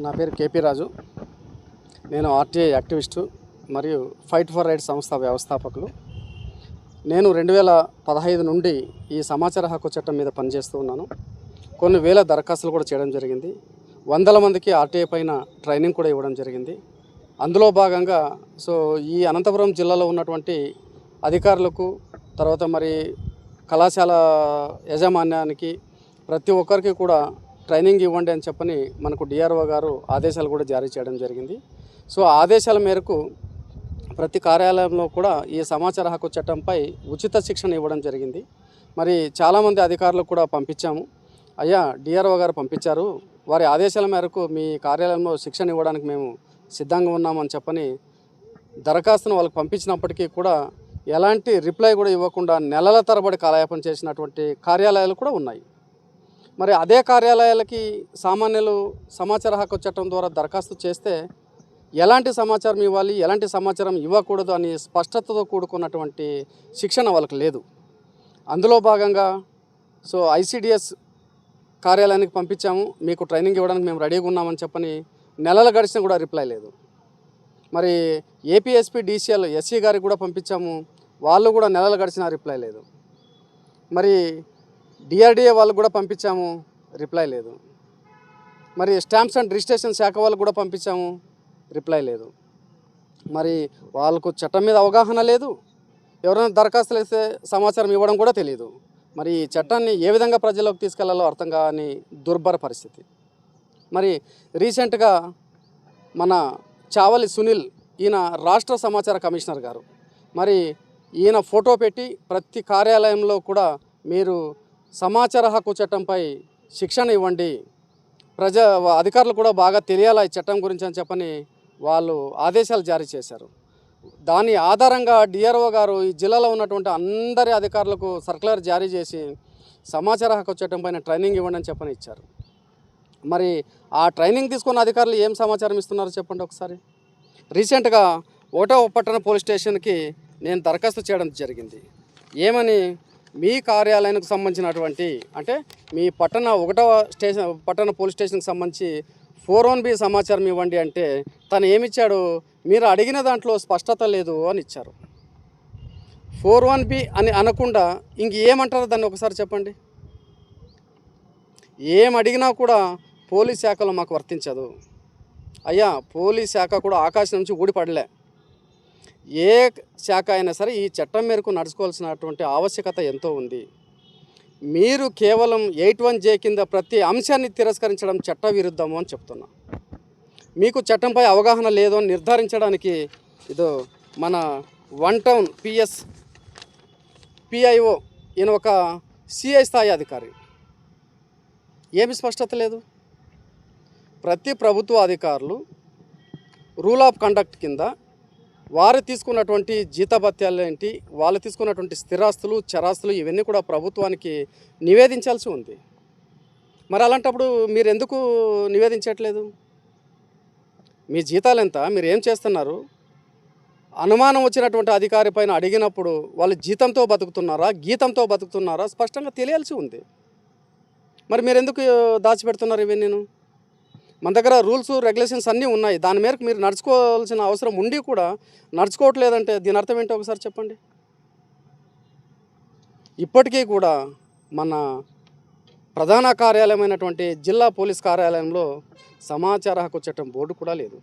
నా పేరు కేపీ రాజు. నేను ఆర్టీఐ యాక్టివిస్టు మరియు ఫైట్ ఫర్ రైట్ సంస్థ వ్యవస్థాపకులు. నేను రెండు వేల పదహైదు నుండి ఈ సమాచార హక్కు చట్టం మీద పనిచేస్తూ ఉన్నాను. కొన్ని వేల దరఖాస్తులు కూడా చేయడం జరిగింది. వందల మందికి ఆర్టీఐ పైన ట్రైనింగ్ కూడా ఇవ్వడం జరిగింది. అందులో భాగంగా సో ఈ అనంతపురం జిల్లాలో ఉన్నటువంటి అధికారులకు తర్వాత మరి కళాశాల యాజమాన్యానికి ప్రతి ఒక్కరికి కూడా ట్రైనింగ్ ఇవ్వండి అని చెప్పని మనకు డిఆర్ఓ గారు ఆదేశాలు కూడా జారీ చేయడం జరిగింది. సో ఆదేశాల మేరకు ప్రతి కార్యాలయంలో కూడా ఈ సమాచార హక్కు చట్టంపై ఉచిత శిక్షణ ఇవ్వడం జరిగింది. మరి చాలామంది అధికారులకు కూడా పంపించాము. అయ్యా డిఆర్ఓ గారు పంపించారు. వారి ఆదేశాల మేరకు మీ కార్యాలయంలో శిక్షణ ఇవ్వడానికి మేము సిద్ధంగా ఉన్నామని చెప్పని దరఖాస్తును వాళ్ళకి పంపించినప్పటికీ కూడా ఎలాంటి రిప్లై కూడా ఇవ్వకుండా నెలల తరబడి కాలయాపన చేసినటువంటి కార్యాలయాలు కూడా ఉన్నాయి. మరి అదే కార్యాలయాలకి సామాన్యులు సమాచార హక్కు చట్టం ద్వారా దరఖాస్తు చేస్తే ఎలాంటి సమాచారం ఇవ్వాలి ఎలాంటి సమాచారం ఇవ్వకూడదు అని స్పష్టతతో కూడుకున్నటువంటి శిక్షణ వాళ్ళకి లేదు. అందులో భాగంగా సో ఐసిడిఎస్ కార్యాలయానికి పంపించాము మీకు ట్రైనింగ్ ఇవ్వడానికి మేము రెడీగా ఉన్నామని చెప్పని నెలలు గడిచినా కూడా రిప్లై లేదు. మరి ఏపీఎస్పీ డీసీఎల్ ఎస్సీ గారికి కూడా పంపించాము వాళ్ళు కూడా నెలలు గడిచినా రిప్లై లేదు. మరి డిఆర్డిఏ వాళ్ళకు కూడా పంపించాము. రిప్లై లేదు. మరి స్టాంప్స్ అండ్ రిజిస్ట్రేషన్ శాఖ వాళ్ళకు కూడా పంపించాము. రిప్లై లేదు. మరి వాళ్ళకు చట్టం మీద అవగాహన లేదు. ఎవరైనా దరఖాస్తులు వేస్తే సమాచారం ఇవ్వడం కూడా తెలియదు మరి ఈ చట్టాన్ని ఏ విధంగా ప్రజల్లోకి తీసుకెళ్ళాలో అర్థం కాని దుర్భర పరిస్థితి. మరి రీసెంట్గా మన చావలి సునీల్ ఈయన రాష్ట్ర సమాచార కమిషనర్ గారు. మరి ఈయన ఫోటో పెట్టి ప్రతి కార్యాలయంలో కూడా మీరు సమాచార హక్కు చట్టంపై శిక్షణ ఇవ్వండి. ప్రజా అధికారులు కూడా బాగా తెలియాలి ఈ చట్టం గురించి అని చెప్పని వాళ్ళు ఆదేశాలు జారీ చేశారు. దాని ఆధారంగా డిఆర్ఓ గారు ఈ జిల్లాలో ఉన్నటువంటి అందరి అధికారులకు సర్కులర్ జారీ చేసి సమాచార హక్కు చట్టం పైన ట్రైనింగ్ ఇవ్వండి అని చెప్పని ఇచ్చారు. మరి ఆ ట్రైనింగ్ తీసుకున్న అధికారులు ఏం సమాచారం ఇస్తున్నారో చెప్పండి ఒకసారి? రీసెంట్గా ఓటో పట్టణ పోలీస్ స్టేషన్కి నేను దరఖాస్తు చేయడం జరిగింది. ఏమని? మీ కార్యాలయానికి సంబంధించినటువంటి అంటే మీ పట్టణ ఒకటవ స్టేషన్ పట్టణ పోలీస్ స్టేషన్కి సంబంధించి ఫోర్ వన్ బి సమాచారం ఇవ్వండి అంటే తను ఏమిచ్చాడు? మీరు అడిగిన దాంట్లో స్పష్టత లేదు అని ఇచ్చారు. ఫోర్ వన్ బి అని అనకుండా ఇంక ఏమంటారు దాన్ని ఒకసారి చెప్పండి? ఏం అడిగినా కూడా పోలీస్ శాఖలో మాకు వర్తించదు. అయ్యా పోలీస్ శాఖ కూడా ఆకాశం నుంచి ఊడిపడలే ఏ శాఖ అయినా సరే ఈ చట్టం మేరకు నడుచుకోవాల్సినటువంటి ఆవశ్యకత ఎంతో ఉంది. మీరు కేవలం ఎయిట్ వన్ జే కింద ప్రతి అంశాన్ని తిరస్కరించడం చట్ట విరుద్ధము అని చెప్తున్నా. మీకు చట్టంపై అవగాహన లేదు అని నిర్ధారించడానికి ఇదో మన వన్ టౌన్ పిఎస్ పిఐఓ ఈయన ఒక సిఐ స్థాయి అధికారి. ఏమి స్పష్టత లేదు. ప్రతి ప్రభుత్వ అధికారులు రూల్ ఆఫ్ కండక్ట్ కింద వారు తీసుకున్నటువంటి జీతభత్యాలు ఏంటి? వాళ్ళు తీసుకున్నటువంటి స్థిరాస్తులు చరాస్తులు ఇవన్నీ కూడా ప్రభుత్వానికి నివేదించాల్సి ఉంది. మరి అలాంటప్పుడు మీరు ఎందుకు నివేదించట్లేదు? మీ జీతాలు ఎంత? మీరు ఏం చేస్తున్నారు? అనుమానం వచ్చినటువంటి అధికారి పైన అడిగినప్పుడు వాళ్ళు జీతంతో బతుకుతున్నారా? గీతంతో బతుకుతున్నారా? స్పష్టంగా తెలియాల్సి ఉంది. మరి మీరు ఎందుకు దాచిపెడుతున్నారు ఇవన్నీ నేను మన దగ్గర రూల్స్ రెగ్యులేషన్స్ అన్నీ ఉన్నాయి. దాని మేరకు మీరు నడుచుకోవాల్సిన అవసరం ఉండి కూడా నడుచుకోవట్లేదంటే దీని అర్థం ఏంటో ఒకసారి చెప్పండి? ఇప్పటికీ కూడా మన ప్రధాన కార్యాలయమైనటువంటి జిల్లా పోలీస్ కార్యాలయంలో సమాచార హక్కు చట్టం బోర్డు కూడా లేదు.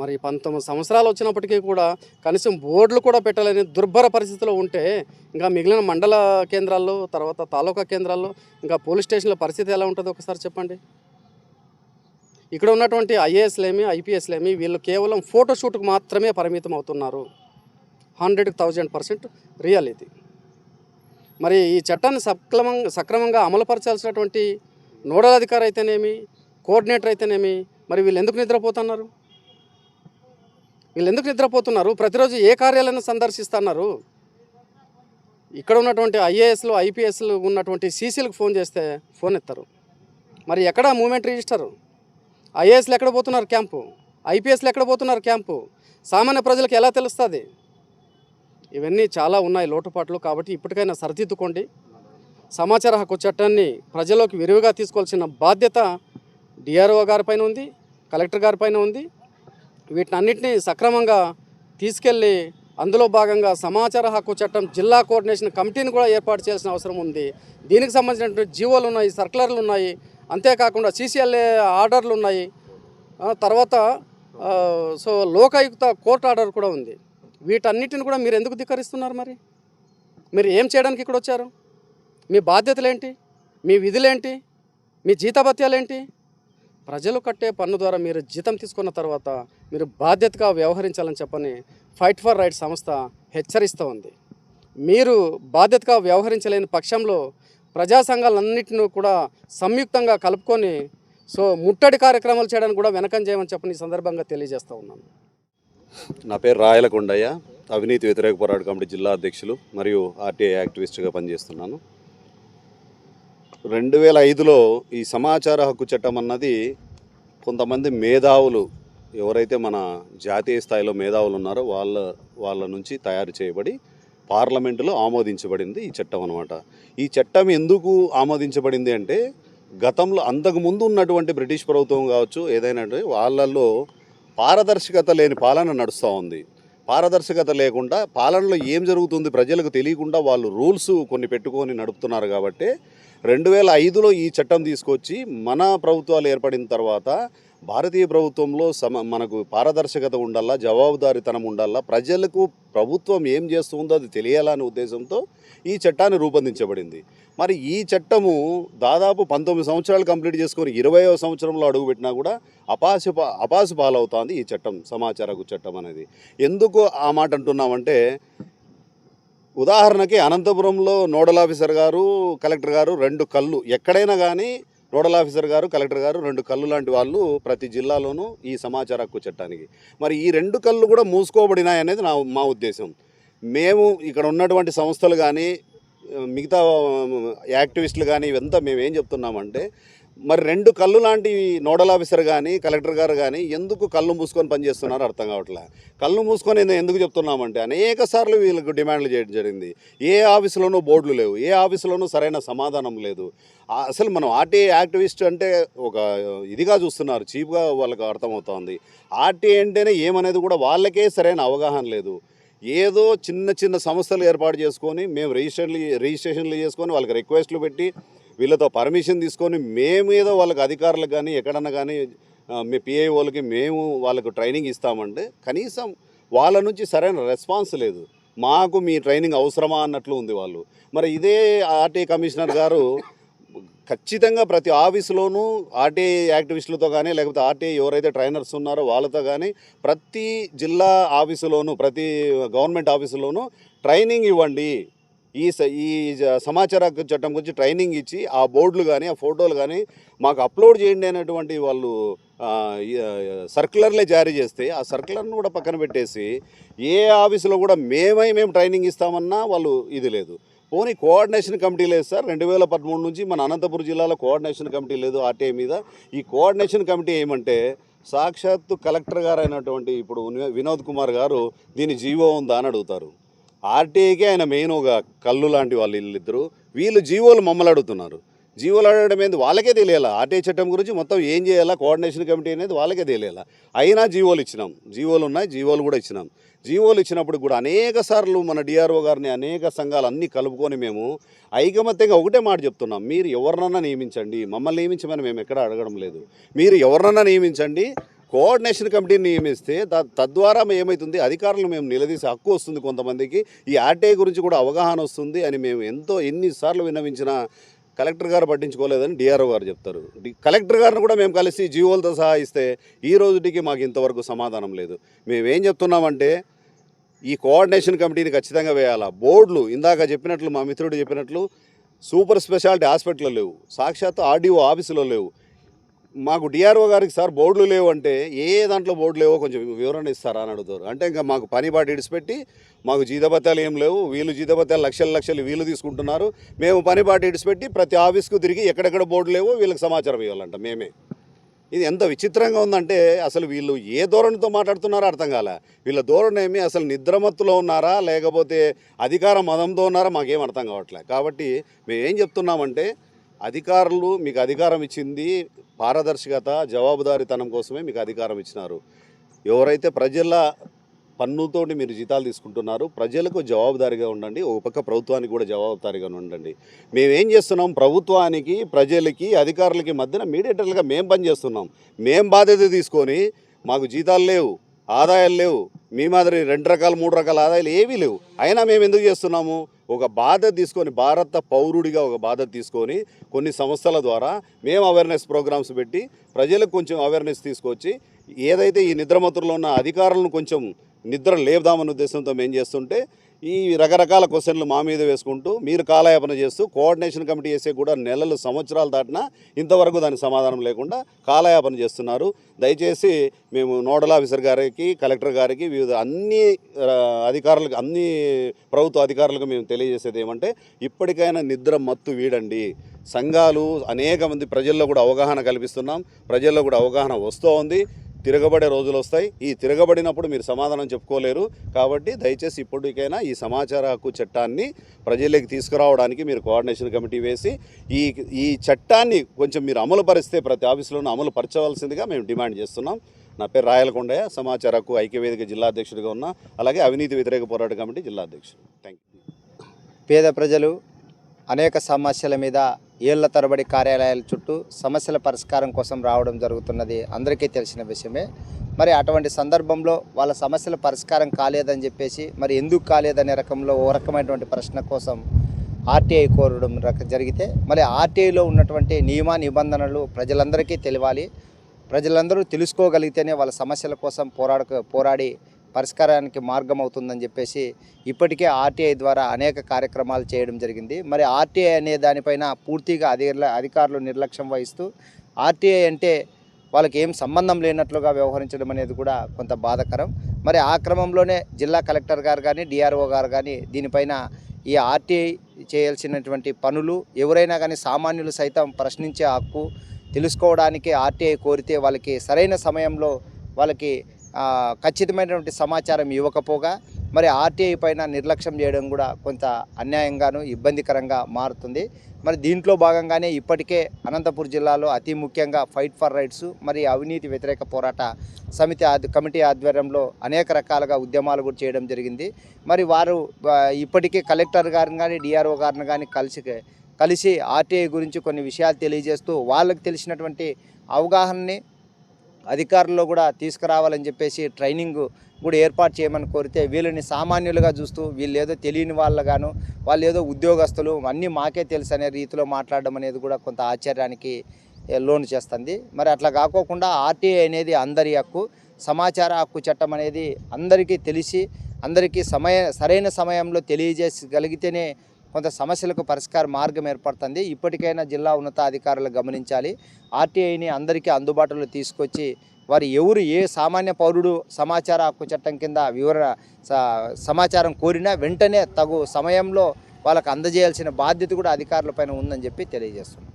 మరి పంతొమ్మిది సంవత్సరాలు వచ్చినప్పటికీ కూడా కనీసం బోర్డులు కూడా పెట్టలేని దుర్భర పరిస్థితిలో ఉంటే ఇంకా మిగిలిన మండల కేంద్రాల్లో తర్వాత తాలూకా కేంద్రాల్లో ఇంకా పోలీస్ స్టేషన్ల పరిస్థితి ఎలా ఉంటుందో ఒకసారి చెప్పండి? ఇక్కడ ఉన్నటువంటి ఐఏఎస్లేమి ఐపీఎస్లేమి వీళ్ళు కేవలం ఫోటోషూట్కి మాత్రమే పరిమితం అవుతున్నారు. హండ్రెడ్కి థౌజండ్ పర్సెంట్ రియల్ ఇది మరి ఈ చట్టాన్ని సక్రమంగా సక్రమంగా అమలుపరచాల్సినటువంటి నోడల్ అధికారి అయితేనేమి కోఆర్డినేటర్ అయితేనేమి మరి వీళ్ళు ఎందుకు నిద్రపోతున్నారు? వీళ్ళు ఎందుకు నిద్రపోతున్నారు? ప్రతిరోజు ఏ కార్యాలయాన్ని సందర్శిస్తున్నారు? ఇక్కడ ఉన్నటువంటి ఐఏఎస్లు ఐపీఎస్లు ఉన్నటువంటి సీసీలకు ఫోన్ చేస్తే ఫోన్ ఎత్తారు. మరి ఎక్కడ మూమెంట్ రిజిస్టరు? ఐఏఎస్లు ఎక్కడ పోతున్నారు క్యాంపు? ఐపీఎస్లు ఎక్కడ పోతున్నారు క్యాంపు? సామాన్య ప్రజలకు ఎలా తెలుస్తుంది? ఇవన్నీ చాలా ఉన్నాయి లోటుపాట్లు కాబట్టి ఇప్పటికైనా సరిదిద్దుకోండి. సమాచార హక్కు చట్టాన్ని ప్రజల్లోకి విరివిగా తీసుకోవాల్సిన బాధ్యత డిఆర్ఓ గారిపైన ఉంది కలెక్టర్ గారిపైన ఉంది. వీటినన్నిటిని సక్రమంగా తీసుకెళ్ళి అందులో భాగంగా సమాచార హక్కు చట్టం జిల్లా కోఆర్డినేషన్ కమిటీని కూడా ఏర్పాటు చేయాల్సిన అవసరం ఉంది. దీనికి సంబంధించినటువంటి జీవోలు ఉన్నాయి సర్కులర్లు ఉన్నాయి. అంతేకాకుండా సీసీఎల్ఏ ఆర్డర్లు ఉన్నాయి. తర్వాత సో లోకాయుక్త కోర్టు ఆర్డర్ కూడా ఉంది. వీటన్నిటిని కూడా మీరు ఎందుకు ధిక్కరిస్తున్నారు మరి? మీరు ఏం చేయడానికి ఇక్కడ వచ్చారు? మీ బాధ్యతలేంటి? మీ విధులేంటి? మీ జీతభత్యాలేంటి? ప్రజలు కట్టే పన్ను ద్వారా మీరు జీతం తీసుకున్న తర్వాత మీరు బాధ్యతగా వ్యవహరించాలని చెప్పని ఫైట్ ఫర్ రైట్ సంస్థ హెచ్చరిస్తూ ఉంది మీరు బాధ్యతగా వ్యవహరించలేని పక్షంలో ప్రజా సంఘాలన్నింటినీ కూడా సంయుక్తంగా కలుపుకొని సో ముట్టడి కార్యక్రమాలు చేయడానికి కూడా వెనకం చేయమని చెప్పని ఈ సందర్భంగా తెలియజేస్తూ ఉన్నాను. నా పేరు రాయలకొండయ్య అవినీతి వ్యతిరేక పోరాట కమిటీ జిల్లా అధ్యక్షులు మరియు ఆర్టీఐ యాక్టివిస్ట్గా పనిచేస్తున్నాను. రెండు వేల ఐదులో ఈ సమాచార హక్కు చట్టం అన్నది కొంతమంది మేధావులు ఎవరైతే మన జాతీయ స్థాయిలో మేధావులు ఉన్నారో వాళ్ళ వాళ్ళ నుంచి తయారు చేయబడి పార్లమెంటులో ఆమోదించబడింది ఈ చట్టం అనమాట ఈ చట్టం ఎందుకు ఆమోదించబడింది అంటే గతంలో అంతకుముందు ఉన్నటువంటి బ్రిటిష్ ప్రభుత్వం కావచ్చు ఏదైనా వాళ్ళల్లో పారదర్శకత లేని పాలన నడుస్తూ ఉంది. పారదర్శకత లేకుండా పాలనలో ఏం జరుగుతుంది ప్రజలకు తెలియకుండా వాళ్ళు రూల్స్ కొన్ని పెట్టుకొని నడుపుతున్నారు కాబట్టి రెండు వేల ఐదులో ఈ చట్టం తీసుకొచ్చి మన ప్రభుత్వాలు ఏర్పడిన తర్వాత భారతీయ ప్రభుత్వంలో సమ మనకు పారదర్శకత ఉండాలా జవాబుదారీతనం ఉండాలా ప్రజలకు ప్రభుత్వం ఏం చేస్తుందో అది తెలియాలనే ఉద్దేశంతో ఈ చట్టాన్ని రూపొందించబడింది. మరి ఈ చట్టము దాదాపు పంతొమ్మిది సంవత్సరాలు కంప్లీట్ చేసుకొని ఇరవయో సంవత్సరంలో అడుగుపెట్టినా కూడా అపాసు అపాసు పాలవుతోంది ఈ చట్టం సమాచార చట్టం అనేది. ఎందుకు ఆ మాట అంటున్నామంటే ఉదాహరణకి అనంతపురంలో నోడల్ ఆఫీసర్ గారు కలెక్టర్ గారు రెండు కళ్ళు ఎక్కడైనా కానీ నోడల్ ఆఫీసర్ గారు కలెక్టర్ గారు రెండు కళ్ళు లాంటి వాళ్ళు ప్రతి జిల్లాలోనూ ఈ సమాచార హక్కు చట్టానికి. మరి ఈ రెండు కళ్ళు కూడా మూసుకోబడినాయనేది నా మా ఉద్దేశం. మేము ఇక్కడ ఉన్నటువంటి సంస్థలు కానీ మిగతా యాక్టివిస్టులు కానీ ఇవంతా మేము ఏం చెప్తున్నామంటే మరి రెండు కళ్ళు లాంటి నోడల్ ఆఫీసర్ కానీ కలెక్టర్ గారు కానీ ఎందుకు కళ్ళు మూసుకొని పనిచేస్తున్నారు అర్థం కావట్లే. కళ్ళు మూసుకొని నేను ఎందుకు చెప్తున్నామంటే అనేక సార్లు వీళ్ళకు డిమాండ్లు చేయడం జరిగింది. ఏ ఆఫీసులోనూ బోర్డులు లేవు. ఏ ఆఫీసులోనూ సరైన సమాధానం లేదు. అసలు మనం ఆర్టీఐ యాక్టివిస్ట్ అంటే ఒక ఇదిగా చూస్తున్నారు. చీప్గా వాళ్ళకు అర్థమవుతోంది. ఆర్టీఐ అంటేనే ఏమనేది కూడా వాళ్ళకే సరైన అవగాహన లేదు. ఏదో చిన్న చిన్న సంస్థలు ఏర్పాటు చేసుకొని మేము రిజిస్ట్రేషన్లు రిజిస్ట్రేషన్లు చేసుకొని వాళ్ళకి రిక్వెస్ట్లు పెట్టి వీళ్ళతో పర్మిషన్ తీసుకొని మేమేదో వాళ్ళకి అధికారులకు కానీ ఎక్కడన్నా కానీ మీ పిఐఓలకి మేము వాళ్ళకు ట్రైనింగ్ ఇస్తామంటే కనీసం వాళ్ళ నుంచి సరైన రెస్పాన్స్ లేదు. మాకు మీ ట్రైనింగ్ అవసరమా అన్నట్లు ఉంది వాళ్ళు. మరి ఇదే ఆర్టీ కమిషనర్ గారు ఖచ్చితంగా ప్రతి ఆఫీసులోనూ ఆర్టీఐ యాక్టివిస్టులతో కానీ లేకపోతే ఆర్టీఐ ఎవరైతే ట్రైనర్స్ ఉన్నారో వాళ్ళతో కానీ ప్రతి జిల్లా ఆఫీసులోనూ ప్రతి గవర్నమెంట్ ఆఫీసులోనూ ట్రైనింగ్ ఇవ్వండి. ఈ స- ఈ జ- సమాచార చట్టం గురించి ట్రైనింగ్ ఇచ్చి ఆ బోర్డులు కానీ ఆ ఫోటోలు కానీ మాకు అప్లోడ్ చేయండి అనేటువంటి వాళ్ళు సర్కులర్లే సర్క్యులర్లే జారీ చేస్తే ఆ సర్క్యులర్ను కూడా పక్కన పెట్టేసి ఏ ఆఫీసులో కూడా మేమై మేము ట్రైనింగ్ ఇస్తామన్నా వాళ్ళు ఇది లేదు. పోనీ కోఆర్డినేషన్ కమిటీ లేదు సార్. రెండు వేల పదమూడు నుంచి మన అనంతపురం జిల్లాలో కోఆర్డినేషన్ కమిటీ లేదు ఆర్టీఐ మీద. ఈ కోఆర్డినేషన్ కమిటీ ఏమంటే సాక్షాత్తు కలెక్టర్ గారు అయినటువంటి ఇప్పుడు వినోద్ కుమార్ గారు దీని జీవో ఉందా అని అడుగుతారు. ఆర్టీఐకే ఆయన మెయిన్ ఒక కళ్ళు లాంటి వాళ్ళు వీళ్ళిద్దరు. వీళ్ళు జీవోలు మమ్మల్ని అడుగుతున్నారు. జీవోలు అడగడం ఏంది? వాళ్ళకే తెలియాలా? ఆర్టీఐ చట్టం గురించి మొత్తం ఏం చేయాలా? కోఆర్డినేషన్ కమిటీ అనేది వాళ్ళకే తెలియాలా? అయినా జీవోలు ఇచ్చినాం. జీవోలు ఉన్నాయి జీవోలు కూడా ఇచ్చినాం. జీవోలు ఇచ్చినప్పుడు కూడా అనేక సార్లు మన డిఆర్ఓ గారిని అనేక సంఘాలు అన్నీ కలుపుకొని మేము ఐకమత్యంగా ఒకటే మాట చెప్తున్నాం. మీరు ఎవరినన్నా నియమించండి. మమ్మల్ని నియమించమని మేము ఎక్కడ అడగడం లేదు. మీరు ఎవరినన్నా నియమించండి. కోఆర్డినేషన్ కమిటీని నియమిస్తే తద్వారా ఏమవుతుంది అధికారులు మేము నిలదీసే హక్కు వస్తుంది కొంతమందికి. ఈ ఆర్టీఐ గురించి కూడా అవగాహన వస్తుంది అని మేము ఎంతో ఎన్నిసార్లు విన్నవించిన కలెక్టర్ గారు పట్టించుకోలేదని డిఆర్ఓ గారు చెప్తారు. కలెక్టర్ గారిని కూడా మేము కలిసి జీవోలతో సహా ఇస్తే ఈ రోజుటికి మాకు ఇంతవరకు సమాధానం లేదు. మేమేం చెప్తున్నామంటే ఈ కోఆర్డినేషన్ కమిటీని ఖచ్చితంగా వేయాలా? బోర్డులు ఇందాక చెప్పినట్లు మా మిత్రుడు చెప్పినట్లు సూపర్ స్పెషాలిటీ హాస్పిటల్లో లేవు. సాక్షాత్తు ఆర్డీఓ ఆఫీసులో లేవు. మాకు డిఆర్ఓ గారికి సార్ బోర్డులు లేవు అంటే ఏ దాంట్లో బోర్డు లేవో కొంచెం వివరణ ఇస్తారా అని అడుగుతారు. అంటే ఇంకా మాకు పని బాటి ఇడిచిపెట్టి మాకు జీతభత్యాలు ఏం లేవు. వీళ్ళు జీతభత్యాలు లక్షల లక్షలు వీళ్ళు తీసుకుంటున్నారు. మేము పని బాటి ఇడిచిపెట్టి ప్రతి ఆఫీస్కు తిరిగి ఎక్కడెక్కడ బోర్డు లేవో వీళ్ళకి సమాచారం ఇవ్వాలంట మేమే. ఇది ఎంత విచిత్రంగా ఉందంటే అసలు వీళ్ళు ఏ ధోరణితో మాట్లాడుతున్నారో అర్థం కాలే. వీళ్ళ ధోరణి ఏమి? అసలు నిద్రమత్తులో ఉన్నారా? లేకపోతే అధికార మదంతో ఉన్నారా? మాకేం అర్థం కావట్లే. కాబట్టి మేము ఏం చెప్తున్నామంటే అధికారులు మీకు అధికారం ఇచ్చింది పారదర్శకత జవాబుదారీతనం కోసమే మీకు అధికారం ఇచ్చినారు. ఎవరైతే ప్రజల పన్నుతోటి మీరు జీతాలు తీసుకుంటున్నారు ప్రజలకు జవాబుదారీగా ఉండండి ఒక పక్క ప్రభుత్వానికి కూడా జవాబుదారీగా ఉండండి. మేమేం చేస్తున్నాం? ప్రభుత్వానికి ప్రజలకి అధికారులకి మధ్యన మీడియేటర్లుగా మేము పనిచేస్తున్నాం. మేం బాధ్యత తీసుకొని మాకు జీతాలు లేవు. ఆదాయాలు లేవు. మీ మాదిరి రెండు రకాల మూడు రకాల ఆదాయాలు ఏవీ లేవు. అయినా మేము ఎందుకు చేస్తున్నాము? ఒక బాధ్యత తీసుకొని భారత పౌరుడిగా ఒక బాధ్యత తీసుకొని కొన్ని సంస్థల ద్వారా మేము అవేర్నెస్ ప్రోగ్రామ్స్ పెట్టి ప్రజలకు కొంచెం అవేర్నెస్ తీసుకొచ్చి ఏదైతే ఈ నిద్రమతుల్లో ఉన్న అధికారులను కొంచెం నిద్ర లేపుదామన్న ఉద్దేశంతో మేము చేస్తుంటే ఈ రకరకాల క్వశ్చన్లు మా మీద వేసుకుంటూ మీరు కాలయాపన చేస్తూ కోఆర్డినేషన్ కమిటీ వేసే కూడా నెలలు సంవత్సరాలు దాటినా ఇంతవరకు దానికి సమాధానం లేకుండా కాలయాపన చేస్తున్నారు. దయచేసి మేము నోడల్ ఆఫీసర్ గారికి కలెక్టర్ గారికి వివిధ అన్ని అధికారులకు అన్ని ప్రభుత్వ అధికారులకు మేము తెలియజేసేది ఏమంటే ఇప్పటికైనా నిద్ర మత్తు వీడండి. సంఘాలు అనేక మంది ప్రజల్లో కూడా అవగాహన కల్పిస్తున్నాం. ప్రజల్లో కూడా అవగాహన వస్తూ ఉంది తిరగబడే రోజులు వస్తాయి. ఈ తిరగబడినప్పుడు మీరు సమాధానం చెప్పుకోలేరు. కాబట్టి దయచేసి ఇప్పటికైనా ఈ సమాచార హక్కు చట్టాన్ని ప్రజల్లోకి తీసుకురావడానికి మీరు కోఆర్డినేషన్ కమిటీ వేసి ఈ ఈ చట్టాన్ని కొంచెం మీరు అమలు పరిస్తే ప్రతి ఆఫీసులోనూ అమలు పరచవలసిందిగా మేము డిమాండ్ చేస్తున్నాం. నా పేరు రాయలకొండయ్య. సమాచార హక్కు ఐక్యవేదిక జిల్లా అధ్యక్షుడిగా ఉన్నా అలాగే అవినీతి వ్యతిరేక పోరాట కమిటీ జిల్లా అధ్యక్షుడు. థ్యాంక్ యూ పేద ప్రజలు అనేక సమస్యల మీద ఏళ్ళ తరబడి కార్యాలయాల చుట్టూ సమస్యల పరిష్కారం కోసం రావడం జరుగుతున్నది అందరికీ తెలిసిన విషయమే. మరి అటువంటి సందర్భంలో వాళ్ళ సమస్యల పరిష్కారం కాలేదని చెప్పేసి మరి ఎందుకు కాలేదనే రకంలో ఓ రకమైనటువంటి ప్రశ్న కోసం ఆర్టీఐ కోరడం రక జరిగితే మరి ఆర్టీఐలో ఉన్నటువంటి నియమ నిబంధనలు ప్రజలందరికీ తెలియాలి. ప్రజలందరూ తెలుసుకోగలిగితేనే వాళ్ళ సమస్యల కోసం పోరాడ పోరాడి పరిష్కారానికి మార్గం అవుతుందని చెప్పేసి ఇప్పటికే ఆర్టీఐ ద్వారా అనేక కార్యక్రమాలు చేయడం జరిగింది. మరి ఆర్టీఐ అనే దానిపైన పూర్తిగా అధికారుల అధికారులు నిర్లక్ష్యం వహిస్తూ ఆర్టీఐ అంటే వాళ్ళకి ఏం సంబంధం లేనట్లుగా వ్యవహరించడం అనేది కూడా కొంత బాధాకరం. మరి ఆ క్రమంలోనే జిల్లా కలెక్టర్ గారు కానీ డిఆర్ఓ గారు కానీ దీనిపైన ఈ ఆర్టీఐ చేయాల్సినటువంటి పనులు ఎవరైనా కానీ సామాన్యులు సైతం ప్రశ్నించే హక్కు తెలుసుకోవడానికి ఆర్టీఐ కోరితే వాళ్ళకి సరైన సమయంలో వాళ్ళకి ఖచ్చితమైనటువంటి సమాచారం ఇవ్వకపోగా మరి ఆర్టీఐ పైన నిర్లక్ష్యం చేయడం కూడా కొంత అన్యాయంగాను ఇబ్బందికరంగా మారుతుంది. మరి దీంట్లో భాగంగానే ఇప్పటికే అనంతపురం జిల్లాలో అతి ముఖ్యంగా ఫైట్ ఫర్ రైట్స్ మరి అవినీతి వ్యతిరేక పోరాట సమితి కమిటీ ఆధ్వర్యంలో అనేక రకాలుగా ఉద్యమాలు కూడా చేయడం జరిగింది. మరి వారు ఇప్పటికే కలెక్టర్ గారిని కానీ డిఆర్ఓ గారిని కానీ కలిసి కలిసి ఆర్టీఐ గురించి కొన్ని విషయాలు తెలియజేస్తూ వాళ్ళకి తెలిసినటువంటి అవగాహనని అధికారుల్లో కూడా తీసుకురావాలని చెప్పేసి ట్రైనింగ్ కూడా ఏర్పాటు చేయమని కోరితే వీళ్ళని సామాన్యులుగా చూస్తూ వీళ్ళు ఏదో తెలియని వాళ్ళగాను వాళ్ళు ఏదో ఉద్యోగస్తులు అన్నీ మాకే తెలుసు అనే రీతిలో మాట్లాడడం అనేది కూడా కొంత ఆశ్చర్యానికి లోను చేస్తుంది. మరి అట్లా కాకోకుండా ఆర్టీఐ అనేది అందరి హక్కు సమాచార హక్కు చట్టం అనేది అందరికీ తెలిసి అందరికీ సమయ సరైన సమయంలో తెలియజేసగలిగితేనే కొంత సమస్యలకు పరిష్కార మార్గం ఏర్పడుతుంది. ఇప్పటికైనా జిల్లా ఉన్నతాధికారులు గమనించాలి. ఆర్టీఐని అందరికీ అందుబాటులో తీసుకొచ్చి వారు ఎవరు ఏ సామాన్య పౌరుడు సమాచార హక్కు చట్టం కింద వివరణ స- సమాచారం కోరినా వెంటనే తగు సమయంలో వాళ్ళకు అందజేయాల్సిన బాధ్యత కూడా అధికారులపైన ఉందని చెప్పి తెలియజేస్తున్నాం.